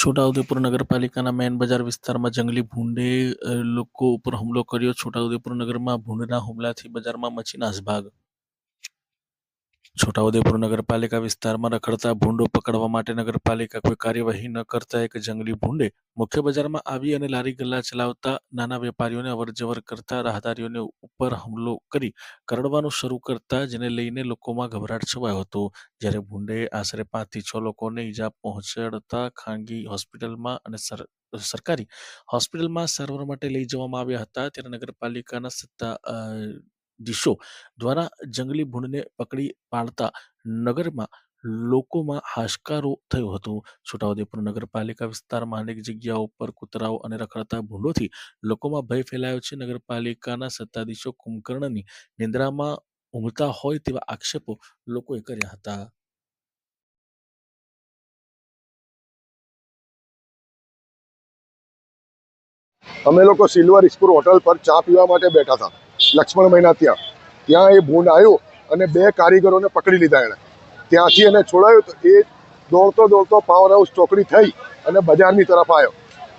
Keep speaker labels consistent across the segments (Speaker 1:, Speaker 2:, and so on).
Speaker 1: છોટાઉદેપુર નગરપાલિકાના મેન બજાર વિસ્તારમાં જંગલી ભૂંડે લોકો ઉપર હુમલો કર્યો. છોટાઉદેપુર નગરમાં ભૂંડના હુમલાથી બજારમાં મચી નાસભાગ છોટાઉદેપુર નગરપાલિકા વિસ્તારમાં રખડતા ભૂંડો પકડવા માટે નગરપાલિકા કોઈ કાર્યવાહી ન કરતા એક જંગલી ભૂંડે મુખ્ય બજારમાં આવી અને લારી ગલ્લા ચલાવતા નાના વેપારીઓને અવરજવર કરતા રાહદારીઓને ઉપર હુમલો કરી કરડવાનું શરૂ કરતા જેને લઈને લોકોમાં ગભરાટ છવાયો હતો. જ્યારે ભૂંડે આશરે પાંચથી છ લોકોને ઈજા પહોંચાડતા ખાનગી હોસ્પિટલમાં અને સર, સરકારી હોસ્પિટલમાં સારવાર માટે લઈ જવામાં આવ્યા હતા. ત્યારે નગરપાલિકાના સત્તા ધીશો દ્વારા જંગલી ભૂંડને પકડી પાડતા નગરમાં લોકોમાં હાશકારો થયો હતો. છોટાઉદેપુર નગરપાલિકા વિસ્તારમાં અનેક જગ્યાઓ પર કૂતરાઓ અને રખડતા ભૂંડોથી લોકોમાં ભય ફેલાયો છે. નગરપાલિકાના સત્તાધીશો કુંભકર્ણની નિંદ્રામાં ઊંઘતા હોય તેવા આક્ષેપો લોકોએ કર્યા હતા.
Speaker 2: અમે લોકો સિલ્વર સ્પૂર હોટલ પર ચા પીવા માટે બેઠા હતા. લક્ષ્મણ મહિના ત્યાં ત્યાં એ ભૂંડ આવ્યો અને બે કારીગરોને પકડી લીધા એણે. ત્યાંથી એને છોડાયો તો એ દોડતો દોડતો પાવર હાઉસ ચોકડી થઈ અને બજારની તરફ આવ્યો.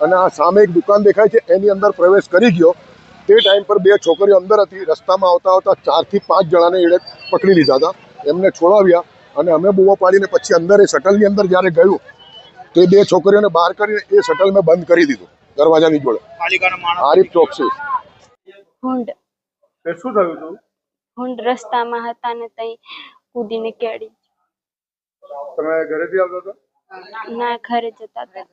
Speaker 2: અને આ સામે એક દુકાન દેખાય છે એની અંદર પ્રવેશ કરી ગયો. તે ટાઈમ પર બે છોકરીઓ અંદર હતી. રસ્તામાં આવતા આવતા ચારથી પાંચ જણાને એણે પકડી લીધા હતા. એમને છોડાવ્યા અને અમે બૂમો પાડીને પછી અંદર એ શટલની અંદર જ્યારે ગયું તો એ બે છોકરીઓને બહાર કરીને એ શટલ મેં બંધ કરી દીધું દરવાજાની જોડે. આરીફ ચોકસી.
Speaker 3: તે શું થયું હતું
Speaker 4: હું રસ્તામાં હતા ને તઈ કૂદીને કેડી
Speaker 3: તમે ઘરેથી આવતા હતા?
Speaker 4: ના ઘરે જતા હતા.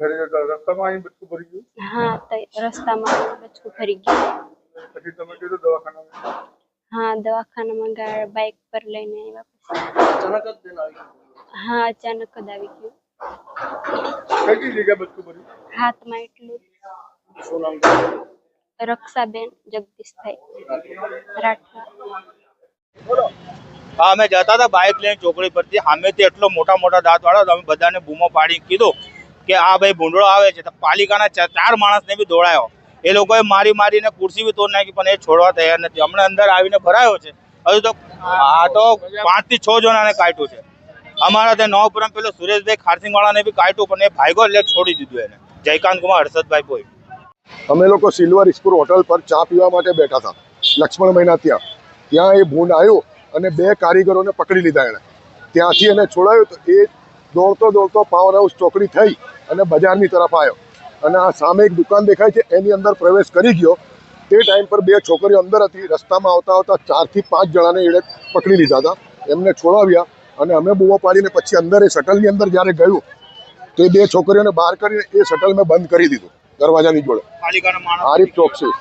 Speaker 3: ઘરે જતા રસ્તામાં અહીં બચકું ભરી ગયું?
Speaker 4: હા તઈ રસ્તામાં બચકું ફરી ગયું.
Speaker 3: પછી તમે કીધું દવાખાનામાં?
Speaker 4: હા દવાખાનામાં ગા બાઇક પર લઈને આવ્યા
Speaker 3: અચાનક જ બેન આવી
Speaker 4: હા અચાનક જ આવી ગયું.
Speaker 3: કઈ જગ્યાએ બચકું ભર્યું?
Speaker 4: હાથમાં એટલું
Speaker 3: શું નામ?
Speaker 4: રક્ષાબેન જગદીશભાઈ રાઠવા
Speaker 5: હા, અમે જતા હતા બાઇક લઈને ચોકડી પરથી. સામેથી એટલો મોટા મોટા દાંત વાળો તો અમે બધાને બૂમો પાડી કીધું કે આ ભાઈ ભૂંડળો આવે છે. તો પાલિકાના ચાર માણસને બી દોડાયો. એ લોકોએ મારી મારીને ખુરશી બી તોડી નાખી, પણ એ છોડવા તૈયાર નથી. હમણાં અંદર આવીને ભરાયો છે. હજુ તો આ તો પાંચથી છ જણાને કાઢ્યું છે. અમારા ત્યાં નવપુરમ પેલો સુરેશભાઈ ખારસિંગ વાળાને બી કાઢ્યું, પણ એ ભાઈગો એટલે છોડી દીધું એને. જયકાંત કુમાર હર્ષદભાઈ કોઈ
Speaker 2: અમે લોકો સિલ્વર સ્પૂર હોટલ પર ચા પીવા માટે બેઠા હતા. લક્ષ્મણ મહિના ત્યાં ત્યાં એ ભૂંડ આવ્યો અને બે કારીગરોને પકડી લીધા એણે ત્યાંથી એને છોડાયો તો એ દોડતો દોડતો પાવર હાઉસ ચોકડી થઈ અને બજારની તરફ આવ્યો. અને આ સામે એક દુકાન દેખાય છે, એની અંદર પ્રવેશ કરી ગયો. તે ટાઈમ પર બે છોકરીઓ અંદર હતી. રસ્તામાં આવતા આવતા ચારથી પાંચ જણાને એણે પકડી લીધા હતા. એમને છોડાવ્યા અને અમે બૂમો પાડીને પછી અંદર એ શટલની અંદર જ્યારે ગયું, તો એ બે છોકરીઓને બહાર કરીને એ શટલ મેં બંધ કરી દીધું. દરવાજાની જોડે. આરીફ ચોકસી